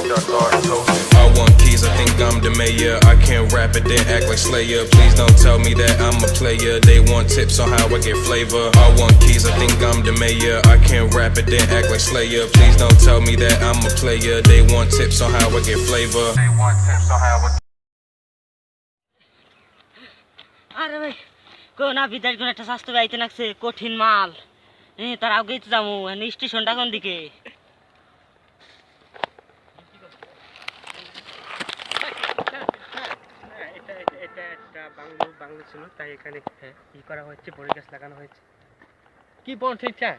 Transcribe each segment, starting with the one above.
I want keys, I think I'm the mayor. I can't rap it, then act like Slayer. Please don't tell me that I'm a player. They want tips on how I get flavor. I want keys, I think I'm the mayor. I can't rap it, then act like Slayer. Please don't tell me that I'm a player. They want tips on how I get flavor. They want tips on how I আরে ভাই কো না বিদায় কোন একটা স্বাস্থ্য গাইতে লাগছে কঠিন মাল হ্যাঁ তার আগেই তো যাবো স্টেশনটা কোন দিকে বাংলো ছিল তাই এখানে ই করা হয়েছে বড়ি গাছ লাগানো হয়েছে। কি বল ঠিক আছে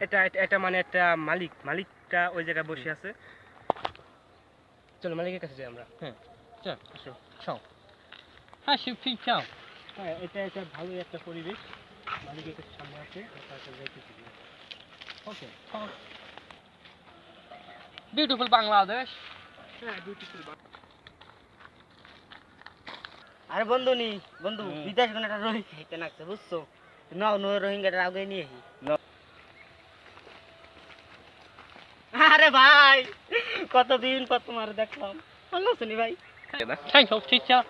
এটা এটা- মানে একটা মালিক মালিকটা ওই জায়গায় বসে আছে। চলো মালিকের কাছে যাই আমরা। হ্যাঁ চল আসো। চাও হ্যাঁ শিব ঠিক চাও হ্যাঁ এটা এটা ভালো একটা পরিবেশ। মালিকের কাছে সামনে আছে ওকে বিউটিফুল বাংলাদেশ হ্যাঁ বিউটিফুল আরে বন্ধু নি বন্ধু বিদেশ কোন একটা রোহিঙ্গা গাইতে লাগছে বুঝছ। নাও নো রোহিঙ্গাটার আগে নিয়ে আহি। আরে ভাই কতদিন পর তোমার দেখলাম। ভালো আছো নি ভাই? Thank you teacher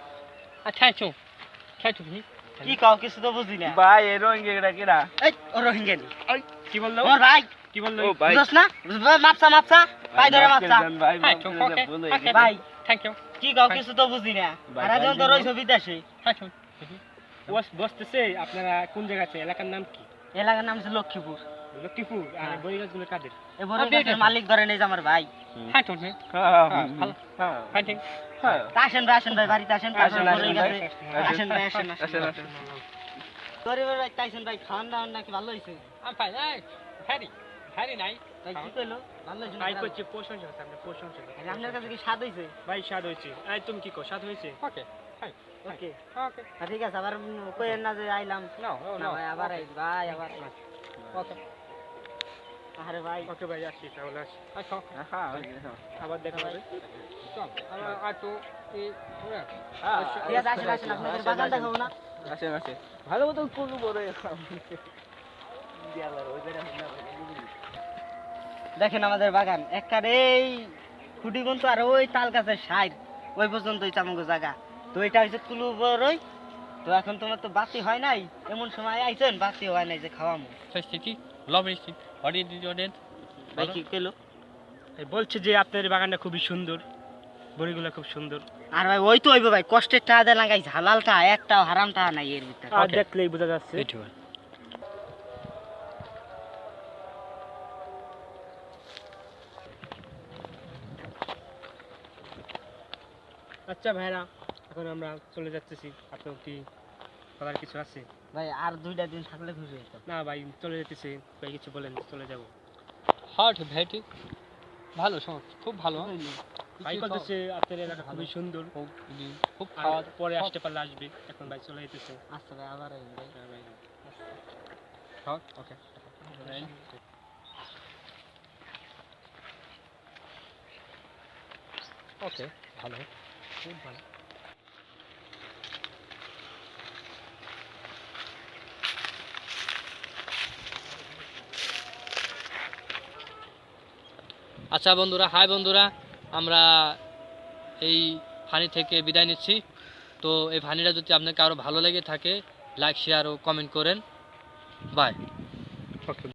thank you thank you কি কাও কিছু তো বুঝি না। ভাই এ রোহিঙ্গা কিরা? এই রোহিঙ্গা নি। কি বলল? ওর ভাই। কি বলল? ও ভাই। বুঝছ না? মাপসা মাপসা। পাই ধরে মাপসা ভাই ভাই থ্যাংক ইউ কি কাও কিছু তো বুঝি না। ভাই, আর একজন তো ভাই, রয়েছে বিদেশে বসতেছে আপনারা কোন জায়গা আছে এলাকার নাম কি? এলাকার নাম হচ্ছে লক্ষ্মীপুর। লক্ষ্মীপুর আর হ্যাঁ। বড়ি গাছগুলো কাদের? এ বড় গাছের মালিক ধরে নেই আমার ভাই। থ্যাংক ইউ হ্যাঁ ভালো। হ্যাঁ। থ্যাংক ইউ হ্যাঁ। তা আসেন ভাই আসেন ভাই বাড়িতে আসেন আসেন, আসেন ভাই, আসেন ভাই আসেন আসেন। গরিবের ভাই তাইছেন ভাই খাওয়ান দাওয়ান নাকি ভালো হয়েছে I'm fine. Hey, Harry. Harry nice. তাই কি কইলো? ভালো ভাই নাকি প্রশংসা করছে আপনার প্রশংসা করছে। আপনার কাছে কি স্বাদ হয়েছে ভাই স্বাদ হয়েছে এই তুমি কি কো স্বাদ হয়েছে Okay. Hi. ওকে। ঠিক আছে আবার কইেন না যে আইলাম। No, no, না ভাই আবার আই ভাই আবার Okay. আরে ভাই। ওকে ভাই আসছি তাহলে আসি I হ্যাঁ আবার দেখা হবে। Come. I I to eat. ঠিক আছে আসেন আসেন আপনাদের বাগান দেখাবো না। আসেন আসেন। ভালো মতো কোন বড় দেখেন আমাদের বাগান। একবারে এই খুঁটি গুন তো আর ওই তাল গাছের সাইড। ওই পর্যন্তই চামগো জায়গা। তো এটা হচ্ছে কুলু বড়ই তো এখন তোমার তো বাতি হয় নাই। এমন সময় আইছেন বাতি হয় নাই যে খাওয়ামু। tea. What did you do? ভাই কি এই বলছে যে আপনার বাগানটা খুবই সুন্দর। বড়িগুলো খুব সুন্দর। আর ভাই ওই তো হইব ভাই কষ্টের টাকা দিয়ে লাগাইছে। হালালটা একটাও হারামটা নাই এর ভিতরে। আর দেখলেই বোঝা যাচ্ছে। আচ্ছা ভাইরা এখন আমরা চলে যাচ্ছি আপনার কি বলার কিছু আছে? ভাই আর দুইটা দিন থাকলে খুশি হইতাম। না ভাই চলে যেতেছি। ভাই কিছু বলেন চলে যাব। Hard, ভেটি ভালো শোন খুব ভালো। ভাই বলতেছে আপনার এলাকা খুবই সুন্দর। খুব খুব খাওয়া পরে আসতে পারলে আসবে। এখন ভাই চলে যেতেছে। আচ্ছা ভাই আবার ভাই। হ্যাঁ ভাই ওকে। ওকে ভালো। খুব ভালো আচ্ছা বন্ধুরা হাই বন্ধুরা আমরা এই ফানি থেকে বিদায় নিচ্ছি। তো এই ফানিটা যদি আপনাকে আরও ভালো লেগে থাকে লাইক শেয়ার ও কমেন্ট করেন। বাই